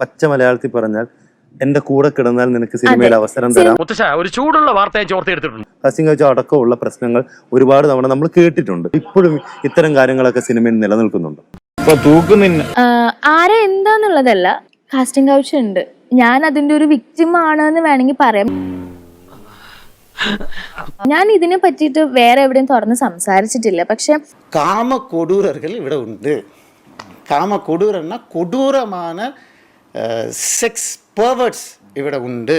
പച്ച മലയാളത്തിൽ പറഞ്ഞാൽ എന്റെ കൂടെ കിടന്നാൽ നിനക്ക് സിനിമയുടെ അവസരം തരാം. ഒരു ചൂടുള്ള വാർത്ത ഹസിംഗ് വെച്ച അടക്കമുള്ള പ്രശ്നങ്ങൾ ഒരുപാട് തവണ നമ്മൾ കേട്ടിട്ടുണ്ട്. ഇപ്പോഴും ഇത്തരം കാര്യങ്ങളൊക്കെ സിനിമയിൽ നിലനിൽക്കുന്നുണ്ട്. ആരെ എന്താന്നുള്ളതല്ല കാസ്റ്റിംഗ് കൗച്ച് ഉണ്ട്. ഞാൻ അതിന്റെ ഒരു വിക്ടിം ആണ് എന്ന് വേണമെങ്കിൽ പറയാം. ഞാൻ ഇതിനെ പറ്റിട്ട് വേറെ എവിടെയും തുറന്ന് സംസാരിച്ചിട്ടില്ല. പക്ഷെ കാമ കൊടൂരകൾ ഇവിടെ ഉണ്ട്. കാമ കൊടൂരന്ന കൊടൂരമാണ് സെക്സ് പെർവേർട്സ് ഇവിടെ ഉണ്ട്.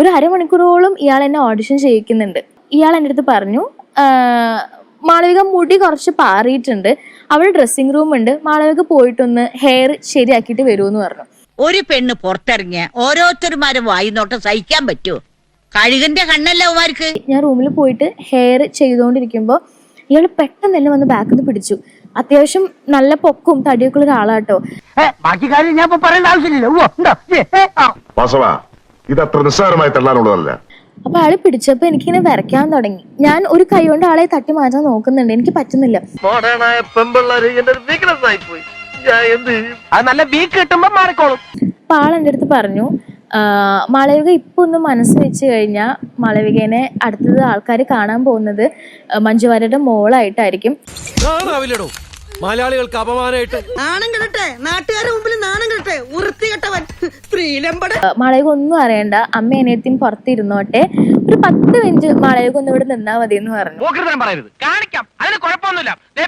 ഒരു അരമണിക്കൂറോളം ഇയാൾ എന്നെ ഓഡിഷൻ ചെയ്യിക്കുന്നുണ്ട്. ഇയാൾ എന്റെ അടുത്ത് പറഞ്ഞു മാളവിക മുടി കുറച്ച് പാറിയിട്ടുണ്ട്. അവിടെ ഡ്രസ്സിംഗ് റൂം ഉണ്ട്. മാളവിക പോയിട്ടൊന്ന് ഹെയർ ശരിയാക്കിയിട്ട് വരുമെന്ന് പറഞ്ഞു. ഒരു പെണ്ണ് പുറത്തിറങ്ങിയ ഓരോരുത്തരുമാരും വായിന്നോട്ടം സഹിക്കാൻ പറ്റുമോ? കഴുകന്റെ കണ്ണല്ല ഞാൻ റൂമിൽ പോയിട്ട് ഹെയർ ചെയ്തുകൊണ്ടിരിക്കുമ്പോൾ ഇയാൾ പെട്ടെന്ന് എന്നെ വന്ന് ബാക്കിൽ നിന്ന് പിടിച്ചു. അത്യാവശ്യം നല്ല പൊക്കും തടിയൊക്കെ ഉള്ള ഒരാളാട്ടോ ബാക്കി കാര്യം ഞാൻ പറയേണ്ട ആവശ്യമില്ലല്ലോ. ഇത് അത്ര നിസ്സാരമായി തള്ളാനുള്ളതല്ല. അപ്പൊ ആൾ പിടിച്ചപ്പോ എനിക്കിങ്ങനെ വരയ്ക്കാൻ തുടങ്ങി. ഞാൻ ഒരു കൈ കൊണ്ട് ആളെ തട്ടി മാറ്റാൻ നോക്കുന്നുണ്ട്. എനിക്ക് പറ്റുന്നില്ല? അത് നല്ല വീക്ക് കിട്ടുമ്പോ മാറിക്കോളും. അപ്പൊ ആൾ എന്റെ അടുത്ത് പറഞ്ഞു "ആ, മാളവിക ഇപ്പൊ ഒന്ന് മനസ്സ് വെച്ച് കഴിഞ്ഞാൽ മാളവികനെ അടുത്തത് ആൾക്കാർ കാണാൻ പോകുന്നത് മഞ്ജുവാരയുടെ മോളായിട്ടായിരിക്കും. മലയാളികൾക്ക് അപമാനമായിട്ട് നാണം കിടട്ടെ. നാട്ടുകാരുടെ മുമ്പിൽ നാണം കിടട്ടെ. വൃത്തികെട്ടവൻ. സ്ത്രീലമ്പട മാളവിക ഒന്നും അറിയണ്ട. അമ്മ അനിയത്തിയും പുറത്തിരുന്നോട്ടെ. ഒരു പത്ത് മിനിറ്റ് മാളവിക ഒന്ന് ഇവിടെ നിന്നാ മതി എന്ന് പറഞ്ഞു പറയരുത്. കാണിക്കാം. അതിന് കുഴപ്പമൊന്നുമില്ല. ദേ,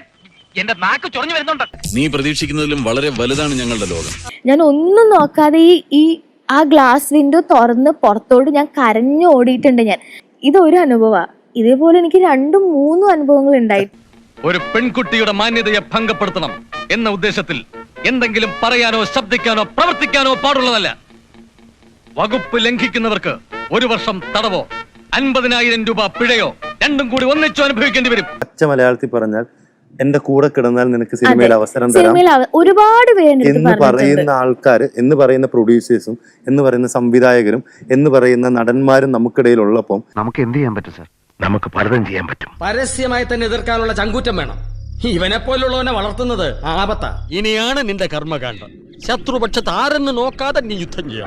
എന്റെ നാക്ക് ചൊറിഞ്ഞു വരുന്നുണ്ട്. നീ പ്രതീക്ഷിക്കുന്നതിലും വളരെ വലുതാണ് ഞങ്ങളുടെ ലോകം. ഞാൻ ഒന്നും നോക്കാതെ ഈ ഈ ആ ഗ്ലാസ് വിൻഡോ തുറന്ന് പുറത്തോട്ട് ഞാൻ കരഞ്ഞു ഓടിയിട്ടുണ്ട് ഞാൻ. ഇതൊരു അനുഭവമാണ് ഇതേപോലെ എനിക്ക് രണ്ടും മൂന്നും അനുഭവങ്ങൾ ഉണ്ടായി. ഒരു പെൺകുട്ടിയുടെ മാന്യതയെ ഭംഗപ്പെടുത്തണം എന്ന ഉദ്ദേശത്തിൽ എന്തെങ്കിലും പറയാനോ ശബ്ദിക്കാനോ പ്രവർത്തിക്കാനോ പാടുള്ളതല്ല. വകുപ്പ് ലംഘിക്കുന്നവർക്ക് ഒരു വർഷം തടവോ അൻപതിനായിരം രൂപ പിഴയോ രണ്ടും കൂടി ഒന്നിച്ചു അനുഭവിക്കേണ്ടി വരും. പച്ച മലയാളത്തിൽ പറഞ്ഞാൽ എന്റെ കൂടെ കിടന്നാൽ നിനക്ക് സിനിമയിൽ അവസരം തരാം. സിനിമയിൽ ഒരുപാട് എന്ന് പറയുന്ന ആൾക്കാർ എന്ന് പറയുന്ന പ്രൊഡ്യൂസേഴ്സും എന്ന് പറയുന്ന സംവിധായകരും എന്ന് പറയുന്ന നടന്മാരും നമുക്കിടയിൽ ഉള്ളപ്പം നമുക്ക് എന്ത് ചെയ്യാൻ പറ്റും സാർ നമുക്ക് പലതും ചെയ്യാൻ പറ്റും. പരസ്യമായി തന്നെ എതിർക്കാനുള്ള ചങ്കൂറ്റം വേണം. ഇവനെ പോലുള്ളവനെ വളർത്തുന്നത് ആപത്ത. ഇനിയാണ് നിന്റെ കർമ്മകാണ്ഡം ശത്രുപക്ഷത്ത് ആരെന്ന് നോക്കാതെ നീ യുദ്ധം ചെയ്യണം.